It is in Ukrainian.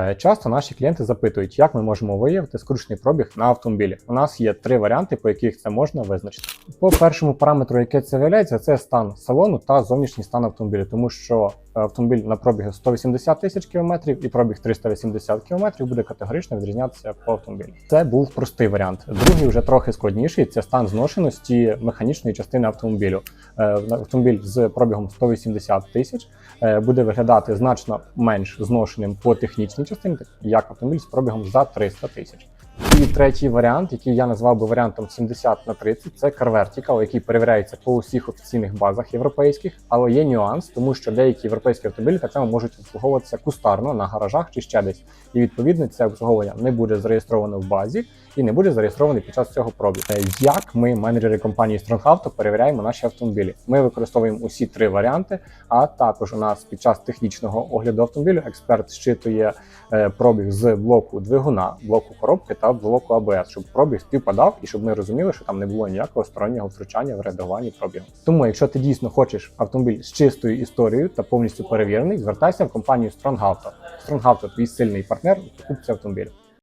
Е, Часто наші клієнти запитують, як ми можемо виявити скручений пробіг на автомобілі. У нас є три варіанти, по яких це можна визначити. По першому параметру, який це виявляється, це стан салону та зовнішній стан автомобіля, тому що автомобіль на пробігу 180 тисяч кілометрів і пробіг 380 кілометрів буде категорично відрізнятися по автомобілю. Це був простий варіант. Другий вже трохи складніший. Це стан зношеності механічної частини автомобілю. Е, Автомобіль з пробігом 180 тисяч е, буде виглядати значно менш зношеним по технічній частині, як автомобіль з пробігом за 300 тисяч. І третій варіант, який я назвав би варіантом 70 на 30, це Car Vertical, який перевіряється по усіх офіційних базах європейських, але є нюанс, тому що деякі європейські автомобілі так само можуть обслуговуватися кустарно на гаражах чи ще десь. І відповідно це обслуговування не буде зареєстровано в базі і не буде зареєстрований під час цього пробігу. Е, Як ми, менеджери компанії Strong Auto, перевіряємо наші автомобілі? Ми використовуємо усі три варіанти. А також у нас під час технічного огляду автомобілю експерт щитує е, пробіг з блоку двигуна, блоку коробки та блоку АБС, щоб пробіг співпадав і щоб ми розуміли, що там не було ніякого стороннього втручання в редагуванні пробігу. Тому, якщо ти дійсно хочеш автомобіль з чистою історією та повністю перевірений, звертайся в компанію StrongAuto. StrongAuto – твій сильний партнер у покупці автомобілю.